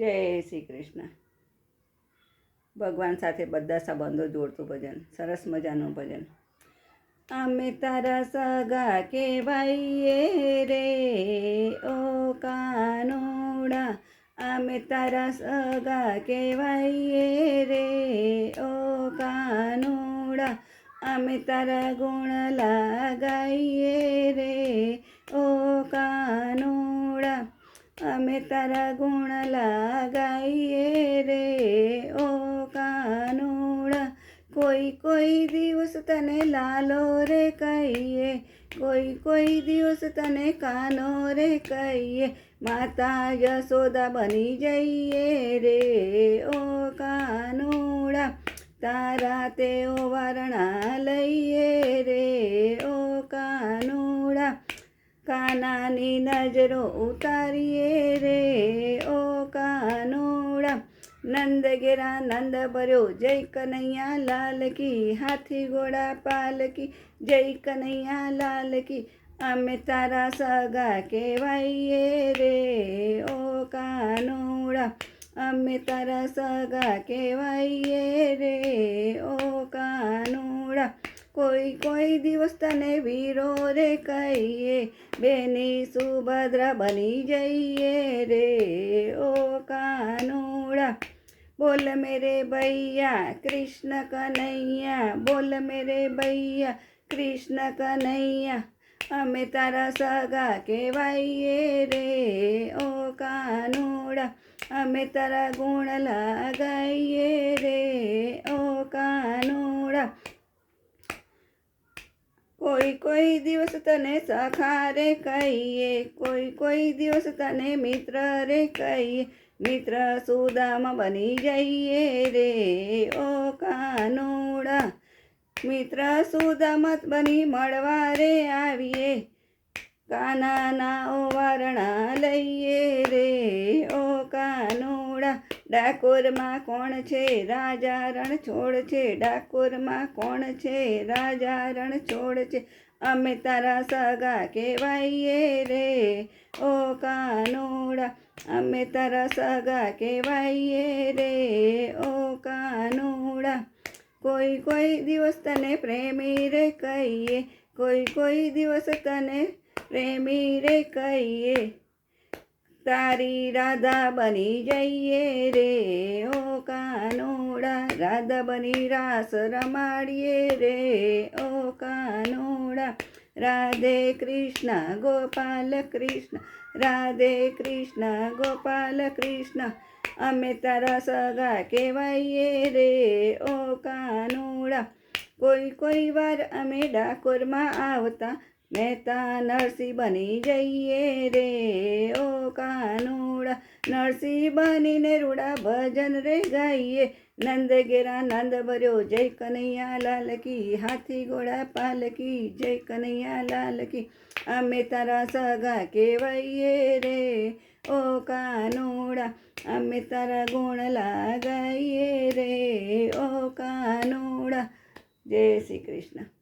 જય શ્રી કૃષ્ણ. ભગવાન સાથે બધા સંબંધો જોડતું ભજન, સરસ મજાનું ભજન. અમે તારા સગા કહેવાઈએ રે, ઓ કાનોડા. અમે તારા સગા કહેવાઈએ રે, ઓ કાનોડા. અમે તારા ગુણ લાગાઈએ રે, ઓ કાનોડા. અમે તારા ગુણ લાગાઈએ રે, ઓ કાનોડા. કોઈ કોઈ દિવસ તને લાલો રે કહીએ, કોઈ કોઈ દિવસ તને કાનો રે કહીએ. માતા યશોદા બની જઈએ રે, ઓ કાનોડા. તારા તેઓ વારણા લઈએ રે, ઓ કાનોડા. કાનાની નજરો ઉતારીએ રે, ઓ કાનોડા. નંદ ગેરા નંદ ભર્યો, જય કનૈયા લાલ કી હાથી ઘોડા પાલકી, જય કનૈયા લાલ કી અમે તારા સગા કહેવાઈએ રે, ઓ કાનોડા. અમે તારા સગા કહેવાઈએ રે, ઓ કાનોડા. કોઈ કોઈ દિવસ તને વીરો રે કહીએ, બેની સુભદ્રા બની જઈએ રે. ઓ કાનુડા, બોલ મેરે ભૈયા, કૃષ્ણ કનૈયા, બોલ મેરે ભૈયા, કૃષ્ણ કનૈયા, અમે તારા સગા કહેવાઈએ રે. ઓ કાનુડા, અમે તારા ગુણ લગાઈએ રે. ઓ કાનોડા કોઈ કોઈ દિવસ તને સખા રે કહીએ, કોઈ કોઈ દિવસ તને મિત્ર રે કહીએ, મિત્ર સુદામાં બની જઈએ રે, ઓ કાનોડા. મિત્ર સુદામત બની મળવા રે આવીએ કાનાના ઓ વારણા લઈએ રે ડાકોરમાં કોણ છે? રાજા રણછોડ છે. ડાકોરમાં કોણ છે? રાજા રણછોડ છે. અમે તારા સગા કહેવાઈએ રે. ઓ કાનોડા, અમે તારા સગા કહેવાઈએ રે. ઓ કાનોડા, કોઈ કોઈ દિવસ તને પ્રેમી રે કહીએ. કોઈ કોઈ દિવસ તને પ્રેમી રે કહીએ. તારી રાધા બની જઈએ રે ઓ કાનોડા રાધા બની રાસ રમાડીએ રે ઓ કાનોડા રાધે કૃષ્ણ ગોપાલ કૃષ્ણ રાધે કૃષ્ણ ગોપાલ કૃષ્ણ અમે તારા સગા કહેવાઈએ રે ઓ કાનોડા કોઈ કોઈ વાર અમે ડાકોરમાં આવતા મહેતા નરસિંહ બની જઈએ રે ઓ કાનોડા નરસિંહ બનીને રૂડા ભજન રે ગાઈએ નંદ ગેરા નંદ ભર્યો જય કનૈયા લાલ કી હાથી ઘોડા પાલકી જય કનૈયા લાલ કી અમે તારા સગા કહેવાઈએ રે ઓ કાનોડા અમે તારા ગુણ લાગાઈએ રે ઓ કાનોડા જય શ્રી કૃષ્ણ